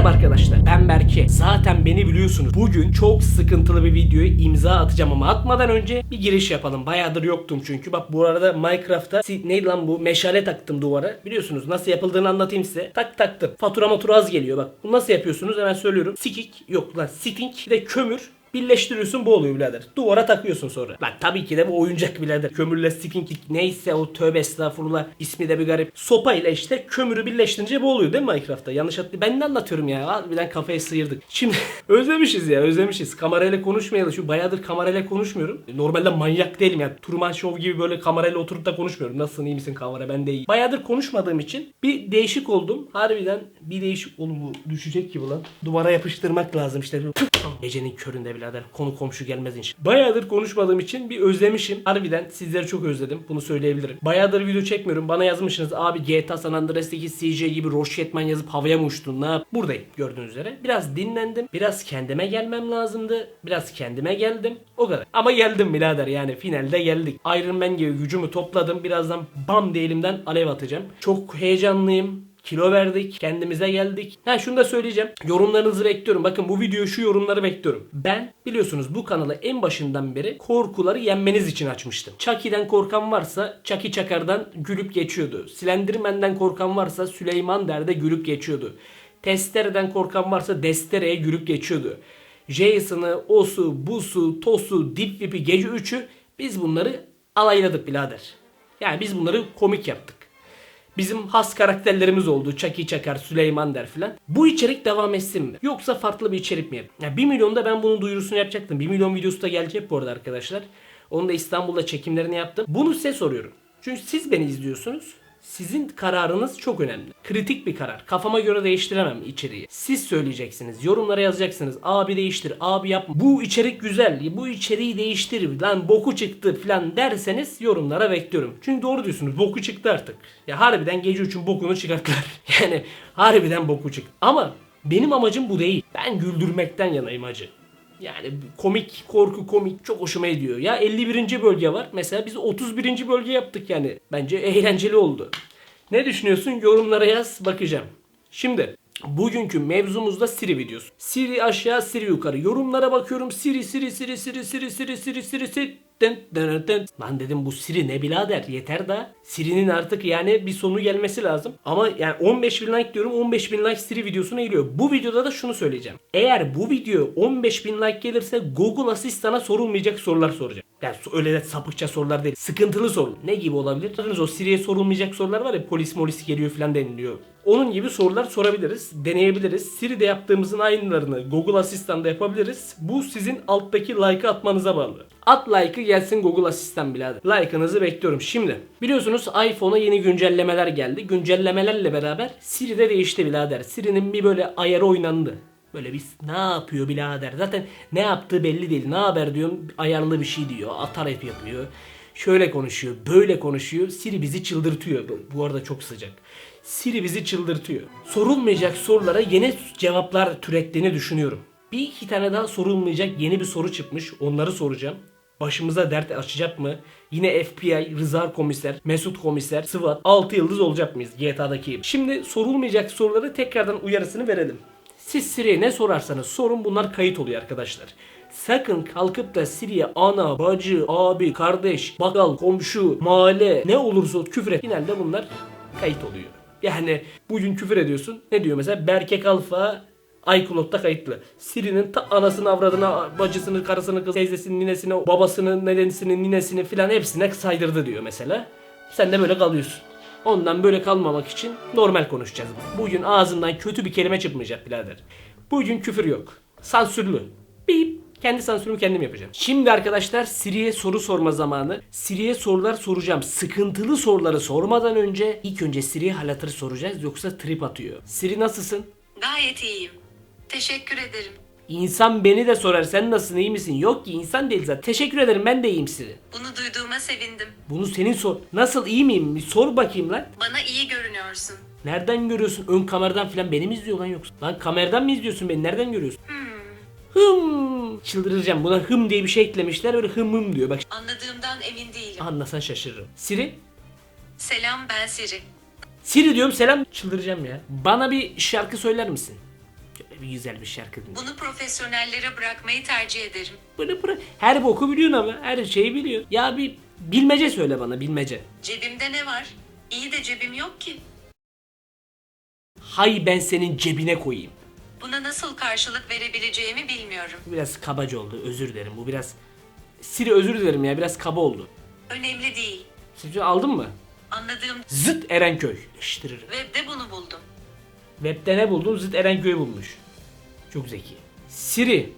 Merhaba arkadaşlar ben Berke. Zaten beni biliyorsunuz. Bugün çok sıkıntılı bir videoya imza atacağım ama atmadan önce bir giriş yapalım. Bayağıdır yoktum çünkü. Bak bu arada Minecraft'ta neydi lan bu meşale taktım duvara. Biliyorsunuz nasıl yapıldığını anlatayım size. Tak taktım. Fatura matura az geliyor bak. Bunu nasıl yapıyorsunuz hemen söylüyorum. Sikik yok lan sitting bir de kömür Birleştiriyorsun bu oluyor birader. Duvara takıyorsun sonra. Lan tabii ki de bu oyuncak birader. Kömürle sticking neyse o tövbe estağfurullah ismi de bir garip. Sopayla işte kömürü birleştirince bu oluyor değil mi Minecraft'ta? Yanlış hatırlıyorum. Ben ne anlatıyorum ya? Harbiden kafayı sıyırdık. Şimdi özlemişiz ya özlemişiz. Kamerayla konuşmayalı. Şu bayağıdır kamerayla konuşmuyorum. Normalde manyak değilim yani. Turman Show gibi böyle kamerayla oturup da konuşmuyorum. Nasılsın iyi misin kamera ben de iyi. Bayağıdır konuşmadığım için bir değişik oldum. Harbiden bir değişik. Oğlum bu düşecek gibi lan. Duvara yapıştırmak lazım işte. Gecenin köründe birader. Konu komşu gelmez inşallah. Bayağıdır konuşmadığım için bir özlemişim. Harbiden sizleri çok özledim. Bunu söyleyebilirim. Bayağıdır video çekmiyorum. Bana yazmışsınız abi GTA San Andreas'taki CJ gibi Roşetman yazıp havaya mı uçtun? Ne yap? Buradayım gördüğünüz üzere. Biraz dinlendim. Biraz kendime gelmem lazımdı. Biraz kendime geldim. O kadar. Ama geldim birader yani finalde geldik. Iron Man gibi gücümü topladım. Birazdan bam diye elimden alev atacağım. Çok heyecanlıyım. Kilo verdik, kendimize geldik. Ha şunu da söyleyeceğim. Yorumlarınızı bekliyorum. Bakın bu videoyu şu yorumları bekliyorum. Ben biliyorsunuz bu kanalı en başından beri korkuları yenmeniz için açmıştım. Chucky'den korkan varsa Chucky Çakar'dan gülüp geçiyordu. Slenderman'den korkan varsa Süleyman Der'de gülüp geçiyordu. Testere'den korkan varsa Destere'ye gülüp geçiyordu. Jason'ı, Osu, Busu, Tosu, Deep Whip'i, Gece 3'ü biz bunları alayladık birader. Yani biz bunları komik yaptık. Bizim has karakterlerimiz oldu. Chucky Çakar, Süleyman der filan. Bu içerik devam etsin mi? Yoksa farklı bir içerik mi yapayım? Ya 1 milyonda ben bunun duyurusunu yapacaktım. 1 milyon videosu da gelecek bu arada arkadaşlar. Onu da İstanbul'da çekimlerini yaptım. Bunu size soruyorum. Çünkü siz beni izliyorsunuz. Sizin kararınız çok önemli. Kritik bir karar. Kafama göre değiştiremem içeriği. Siz söyleyeceksiniz. Yorumlara yazacaksınız. Abi değiştir, abi yapma. Bu içerik güzel. Bu içeriği değiştir. Lan boku çıktı falan derseniz yorumlara bekliyorum. Çünkü doğru diyorsunuz. Boku çıktı artık. Ya harbiden gece üçün bokunu çıkarttılar. Yani harbiden boku çıktı. Ama benim amacım bu değil. Ben güldürmekten yanayım acı. Yani komik, korku komik çok hoşuma gidiyor. Ya 51. bölge var. Mesela biz 31. bölge yaptık yani. Bence eğlenceli oldu. Ne düşünüyorsun? Yorumlara yaz bakacağım. Şimdi bugünkü mevzumuzda Siri videosu. Siri aşağı, Siri yukarı. Yorumlara bakıyorum. Siri, Siri, Siri, Siri, Siri, Siri, Siri, Siri, Siri. Dın, dın, dın. Lan dedim bu Siri ne birader yeter da. Siri'nin artık yani bir sonu gelmesi lazım. Ama yani 15 bin like diyorum 15 bin like Siri videosuna geliyor. Bu videoda da şunu söyleyeceğim. Eğer bu video 15 bin like gelirse Google Asistan'a sorulmayacak sorular soracağım. Yani öyle de sapıkça sorular değil. Sıkıntılı soru. Ne gibi olabilir? Bilirsiniz O Siri'ye sorulmayacak sorular var ya polis molis geliyor falan deniliyor. Onun gibi sorular sorabiliriz. Deneyebiliriz. Siri'de yaptığımızın aynılarını Google Asistan'da yapabiliriz. Bu sizin alttaki like'ı atmanıza bağlı. At like'ı gelsin Google Asistan birader. Like'ınızı bekliyorum. Şimdi biliyorsunuz iPhone'a yeni güncellemeler geldi. Güncellemelerle beraber Siri de değişti birader. Siri'nin bir böyle ayarı oynandı. Böyle biz ne yapıyor birader? Zaten ne yaptığı belli değil. Ne haber diyorum ayarlı bir şey diyor. Atar hep yapıyor. Şöyle konuşuyor, böyle konuşuyor. Siri bizi çıldırtıyor. Bu arada çok sıcak. Siri bizi çıldırtıyor. Sorulmayacak sorulara yeni cevaplar türettiğini düşünüyorum. Bir iki tane daha sorulmayacak yeni bir soru çıkmış. Onları soracağım. Başımıza dert açacak mı? Yine FBI, Rıza Komiser, Mesut Komiser, SWAT 6 yıldız olacak mıyız GTA'daki? Şimdi sorulmayacak soruları tekrardan uyarısını verelim. Siz Siri'ye ne sorarsanız sorun bunlar kayıt oluyor arkadaşlar. Sakın kalkıp da Siri'ye ana, bacı, abi, kardeş, bakkal, komşu, mahalle ne olursa küfür et. Finalde bunlar kayıt oluyor. Yani bugün küfür ediyorsun. Ne diyor mesela? Berke Kalfa iCloud'da kayıtlı. Siri'nin ta anasını, avradına, bacısını, karısını, kız, teyzesini, ninesini, babasını, nedenisini, ninesini filan hepsine saydırdı diyor mesela. Sen de böyle kalıyorsun. Ondan böyle kalmamak için normal konuşacağız. Bugün ağzımdan kötü bir kelime çıkmayacak birader. Bugün küfür yok. Sansürlü. Bip. Kendi sansürümü kendim yapacağım. Şimdi arkadaşlar Siri'ye soru sorma zamanı. Siri'ye sorular soracağım. Sıkıntılı soruları sormadan önce ilk önce Siri'ye hal hatır soracağız yoksa trip atıyor. Siri nasılsın? Gayet iyiyim. Teşekkür ederim. İnsan beni de sorar sen nasılsın iyi misin? Yok ki insan değil zaten. Teşekkür ederim ben de iyiyim Siri. Bunu duyduğuma sevindim. Bunu senin sor. Nasıl iyi miyim? Bir sor bakayım lan. Bana iyi görünüyorsun. Nereden görüyorsun? Ön kameradan falan beni mi izliyor lan yoksa? Lan kameradan mı izliyorsun beni? Nereden görüyorsun? Hım. Çıldıracağım. Buna hım diye bir şey eklemişler. Öyle hım hım diyor. Bak Anladığımdan emin değilim. anlasan şaşırırım. Siri? Selam ben Siri. Siri diyorum selam. Çıldıracağım ya. Bana bir şarkı söyler misin? Güzel bir şarkı dinle. Bunu profesyonellere bırakmayı tercih ederim. Bunu bırak. Her boku biliyorsun ama her şeyi biliyor. Ya bir bilmece söyle bana bilmece. Cebimde ne var? İyi de cebim yok ki. Hay ben senin cebine koyayım. Buna nasıl karşılık verebileceğimi bilmiyorum. Bu biraz kabaca oldu özür dilerim. Bu biraz Siri özür dilerim ya biraz kaba oldu. Önemli değil. Siri aldın mı? Anladığım Zıt Erenköy. Leştiririm. webde bunu buldum. Web'de ne buldun? Zıt Erenköy'ü bulmuş. Çok zeki. Siri,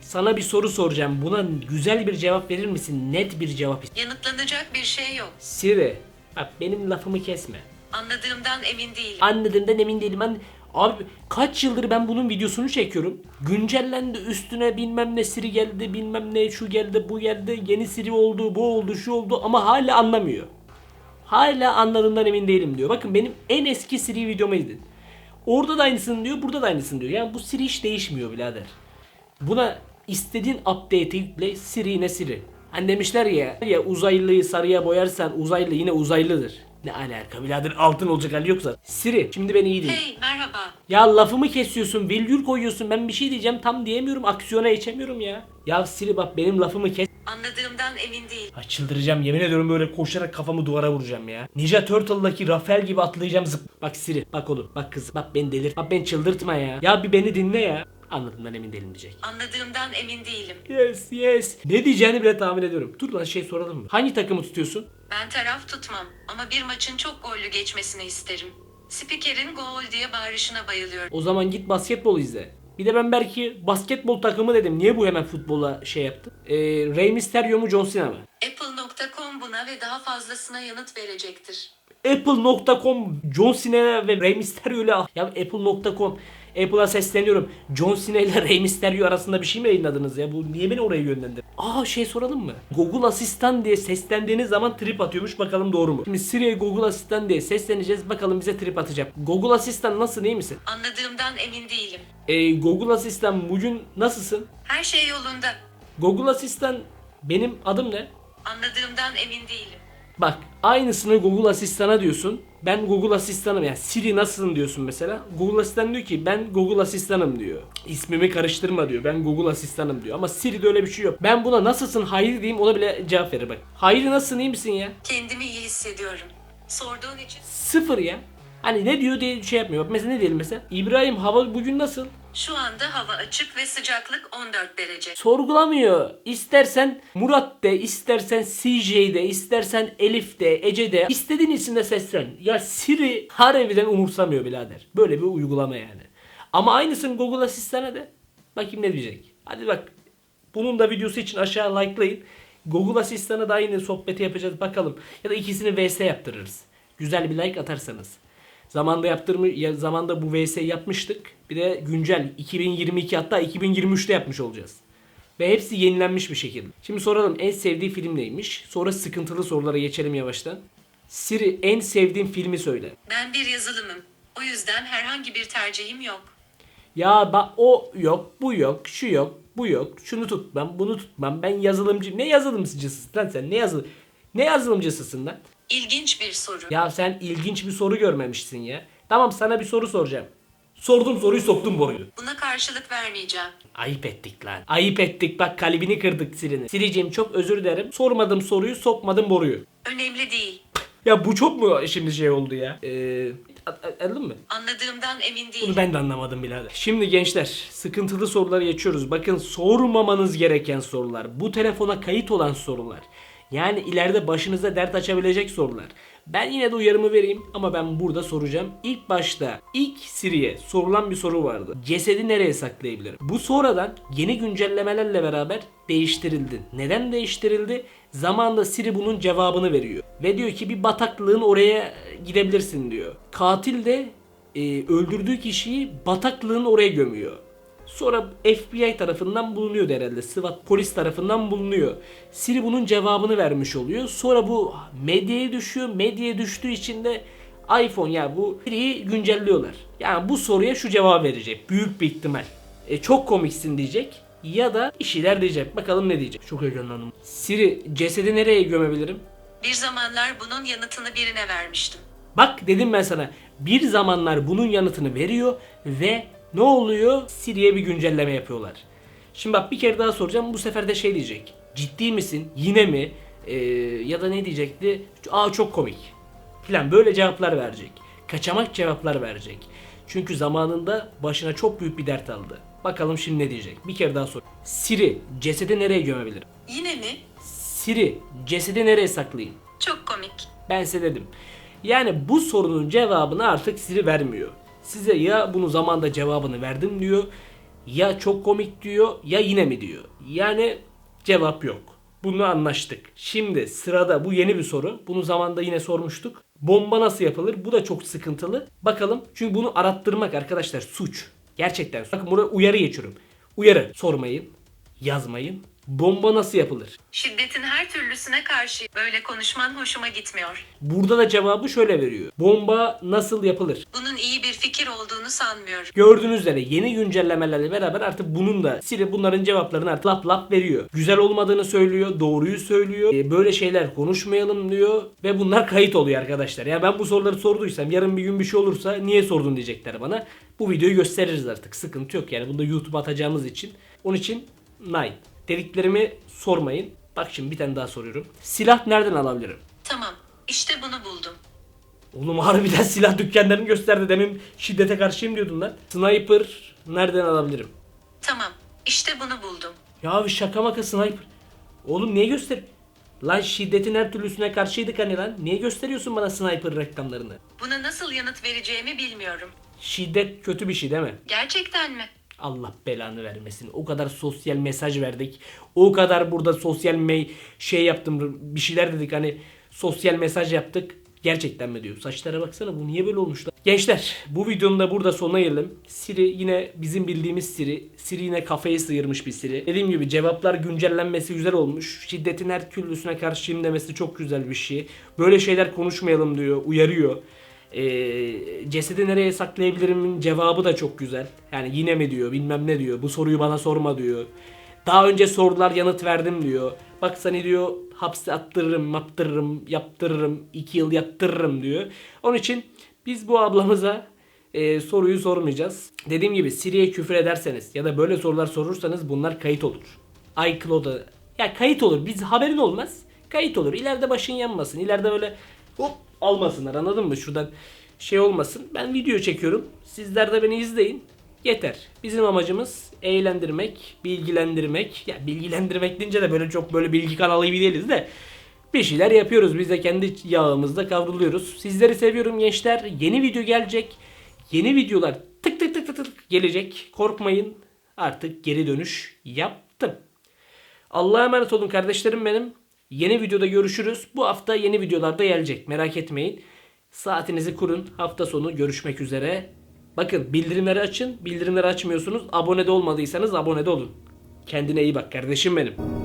sana bir soru soracağım. Buna güzel bir cevap verir misin? Net bir cevap. Yanıtlanacak bir şey yok. Siri, bak benim lafımı kesme. Anladığımdan emin değilim. Anladığımdan emin değilim. Anne... Abi kaç yıldır ben bunun videosunu çekiyorum. Güncellendi üstüne bilmem ne Siri geldi bilmem ne şu geldi bu geldi yeni Siri oldu bu oldu şu oldu ama hala anlamıyor. Hala anladığından emin değilim diyor. Bakın benim en eski Siri videomu izledin. Orada da aynısını diyor burada da aynısını diyor. Yani bu Siri hiç değişmiyor birader. Buna istediğin update'i yükle Siri yine Siri. Hani demişler ya, ya uzaylıyı sarıya boyarsan uzaylı yine uzaylıdır. Ne alaka birader altın olacak hali yoksa. Siri şimdi beni iyi dinle. Hey merhaba. Ya lafımı kesiyorsun, virgül koyuyorsun. Ben bir şey diyeceğim tam diyemiyorum. Aksiyona geçemiyorum ya. Ya Siri bak benim lafımı kes. Anladığımdan emin değil. Ay çıldıracağım yemin ediyorum böyle koşarak kafamı duvara vuracağım ya. Ninja Turtle'daki Rafael gibi atlayacağım zıp. Bak Siri bak oğlum bak kız bak beni delir. Bak beni çıldırtma ya. Ya bir beni dinle ya. Anladım ben emin değilim diyecek. Anladığımdan emin değilim. Yes yes. Ne diyeceğini bile tahmin ediyorum. Dur lan şey soralım mı? Hangi takımı tutuyorsun? Ben taraf tutmam ama bir maçın çok gollü geçmesini isterim. Spikerin gol diye bağırışına bayılıyorum. O zaman git basketbol izle. Bir de ben belki basketbol takımı dedim. Niye bu hemen futbola şey yaptı? Ee, Rey Mysterio mu John Cena mı? Apple.com buna ve daha fazlasına yanıt verecektir. Apple.com John Cena ve Rey Mysterio ile ya Apple.com Apple'a sesleniyorum. John Cena ile Rey Mysterio arasında bir şey mi yayınladınız ya? Bu niye beni oraya yönlendir? Aa şey soralım mı? Google Asistan diye seslendiğiniz zaman trip atıyormuş bakalım doğru mu? Şimdi Siri'ye Google Asistan diye sesleneceğiz bakalım bize trip atacak. Google Asistan nasıl iyi misin? Anladığımdan emin değilim. Ee, Google Asistan bugün nasılsın? Her şey yolunda. Google Asistan benim adım ne? Anladığımdan emin değilim. Bak aynısını Google Asistan'a diyorsun. Ben Google Asistan'ım yani Siri nasılsın diyorsun mesela. Google Asistan diyor ki ben Google Asistan'ım diyor. İsmimi karıştırma diyor. Ben Google Asistan'ım diyor. Ama Siri'de öyle bir şey yok. Ben buna nasılsın hayır diyeyim ona bile cevap verir bak. Hayır nasılsın iyi misin ya? Kendimi iyi hissediyorum. Sorduğun için Sıfır ya. Hani ne diyor diye şey yapmıyor. Mesela ne diyelim mesela? İbrahim hava bugün nasıl? şu anda hava açık ve sıcaklık 14 derece. Sorgulamıyor. İstersen Murat de, istersen CJ de, istersen Elif de, Ece de, istediğin isimde seslen. Ya Siri harbiden umursamıyor birader. Böyle bir uygulama yani. Ama aynısını Google Asistan'a de. Bakayım ne diyecek. Hadi bak. Bunun da videosu için aşağı likelayın. Google Asistan'a da aynı sohbeti yapacağız bakalım. Ya da ikisini VS yaptırırız. Güzel bir like atarsanız. Zamanda yaptırmış, ya zamanda bu VS yapmıştık. Bir de güncel 2022 hatta 2023'te yapmış olacağız. Ve hepsi yenilenmiş bir şekilde. Şimdi soralım en sevdiği film neymiş? Sonra sıkıntılı sorulara geçelim yavaştan. Siri en sevdiğin filmi söyle. Ben bir yazılımım. O yüzden herhangi bir tercihim yok. Ya bak o yok, bu yok, şu yok, bu yok. Şunu tutmam, bunu tutmam. Ben yazılımcı. Ne yazılımcısısın lan sen? Ne yazıl Ne yazılımcısısın lan? İlginç bir soru. Ya sen ilginç bir soru görmemişsin ya. Tamam sana bir soru soracağım. Sordum soruyu soktum boruyu. Buna karşılık vermeyeceğim. Ayıp ettik lan. Ayıp ettik bak kalbini kırdık Siri'nin. Siriciğim çok özür dilerim. Sormadım soruyu sokmadım boruyu. Önemli değil. Ya bu çok mu şimdi şey oldu ya? Eee... Anladın mı? Anladığımdan emin Bunu değilim. ben de anlamadım birader. Şimdi gençler sıkıntılı soruları geçiyoruz. Bakın sormamanız gereken sorular. Bu telefona kayıt olan sorular. Yani ileride başınıza dert açabilecek sorular. Ben yine de uyarımı vereyim ama ben burada soracağım. İlk başta ilk Siri'ye sorulan bir soru vardı. Cesedi nereye saklayabilirim? Bu sonradan yeni güncellemelerle beraber değiştirildi. Neden değiştirildi? Zamanında Siri bunun cevabını veriyor. Ve diyor ki bir bataklığın oraya gidebilirsin diyor. Katil de e, öldürdüğü kişiyi bataklığın oraya gömüyor. Sonra FBI tarafından bulunuyor herhalde. SWAT polis tarafından bulunuyor. Siri bunun cevabını vermiş oluyor. Sonra bu medyaya düşüyor. Medyaya düştüğü için de iPhone ya bu Siri'yi güncelliyorlar. Yani bu soruya şu cevap verecek. Büyük bir ihtimal. E, çok komiksin diyecek. Ya da bir şeyler diyecek. Bakalım ne diyecek. Çok heyecanlandım. Siri cesedi nereye gömebilirim? Bir zamanlar bunun yanıtını birine vermiştim. Bak dedim ben sana. Bir zamanlar bunun yanıtını veriyor ve Ne oluyor? Siri'ye bir güncelleme yapıyorlar. Şimdi bak bir kere daha soracağım. Bu sefer de şey diyecek. Ciddi misin? Yine mi? Ee, ya da ne diyecekti? Aa çok komik. Falan böyle cevaplar verecek. Kaçamak cevaplar verecek. Çünkü zamanında başına çok büyük bir dert aldı. Bakalım şimdi ne diyecek? Bir kere daha sor. Siri, cesedi nereye gömebilirim? Yine mi? Siri, cesedi nereye saklayayım? Çok komik. Ben size dedim. Yani bu sorunun cevabını artık Siri vermiyor. Size ya bunu zamanda cevabını verdim diyor. Ya çok komik diyor ya yine mi diyor. Yani cevap yok. Bunu anlaştık. Şimdi sırada bu yeni bir soru. Bunu zamanda yine sormuştuk. Bomba nasıl yapılır? Bu da çok sıkıntılı. Bakalım. Çünkü bunu arattırmak arkadaşlar suç. Gerçekten. Bakın burada uyarı geçiyorum. Uyarı. Sormayın. Yazmayın. Bomba nasıl yapılır? Şiddetin her türlüsüne karşı böyle konuşman hoşuma gitmiyor. Burada da cevabı şöyle veriyor. Bomba nasıl yapılır? Bunun iyi bir fikir olduğunu sanmıyorum. Gördüğünüz üzere yeni güncellemelerle beraber artık bunun da Siri bunların cevaplarını artık lap lap veriyor. Güzel olmadığını söylüyor, doğruyu söylüyor. e, Böyle şeyler konuşmayalım diyor ve bunlar kayıt oluyor arkadaşlar. Ya ben bu soruları sorduysam yarın bir gün bir şey olursa niye sordun diyecekler bana. Bu videoyu gösteririz artık. Sıkıntı yok yani. Bunu da YouTube'a atacağımız için. Onun için nine. Dediklerimi sormayın. Bak şimdi bir tane daha soruyorum. Silah nereden alabilirim? Tamam. İşte bunu buldum. Oğlum harbiden silah dükkanlarını gösterdi. Demin şiddete karşıyım diyordun lan. Sniper nereden alabilirim? Tamam. İşte bunu buldum. Ya bir şaka maka sniper. Oğlum niye göster? Lan şiddetin her türlüsüne karşıydık hani lan. Niye gösteriyorsun bana sniper reklamlarını? Buna nasıl yanıt vereceğimi bilmiyorum. Şiddet kötü bir şey değil mi? Gerçekten mi? Allah belanı vermesin. O kadar sosyal mesaj verdik. O kadar burada sosyal me şey yaptım. Bir şeyler dedik hani sosyal mesaj yaptık. Gerçekten mi diyor? Saçlara baksana bu niye böyle olmuş lan? Gençler bu videonun da burada sonuna gelelim. Siri yine bizim bildiğimiz Siri. Siri yine kafayı sıyırmış bir Siri. Dediğim gibi cevaplar güncellenmesi güzel olmuş. Şiddetin her türlüsüne karşıyım demesi çok güzel bir şey. Böyle şeyler konuşmayalım diyor. Uyarıyor. Ee, cesedi nereye saklayabilirimin cevabı da çok güzel. Yani yine mi diyor bilmem ne diyor. Bu soruyu bana sorma diyor. Daha önce sorular yanıt verdim diyor. Bak seni diyor hapse attırırım, yaptırırım, yaptırırım, iki yıl yattırırım diyor. Onun için biz bu ablamıza e, soruyu sormayacağız. Dediğim gibi Siri'ye küfür ederseniz ya da böyle sorular sorursanız bunlar kayıt olur. iCloud'a ya kayıt olur. Biz haberin olmaz. Kayıt olur. İleride başın yanmasın. İleride böyle hop almasınlar anladın mı? Şuradan şey olmasın. Ben video çekiyorum. Sizler de beni izleyin. Yeter. Bizim amacımız eğlendirmek, bilgilendirmek. Ya bilgilendirmek deyince de böyle çok böyle bilgi kanalı gibi değiliz de bir şeyler yapıyoruz. Biz de kendi yağımızda kavruluyoruz. Sizleri seviyorum gençler. Yeni video gelecek. Yeni videolar tık tık tık tık tık gelecek. Korkmayın. Artık geri dönüş yaptım. Allah'a emanet olun kardeşlerim benim. Yeni videoda görüşürüz. Bu hafta yeni videolarda gelecek. Merak etmeyin. Saatinizi kurun. Hafta sonu görüşmek üzere. Bakın bildirimleri açın. Bildirimleri açmıyorsunuz. Abone de olmadıysanız abone de olun. Kendine iyi bak kardeşim benim.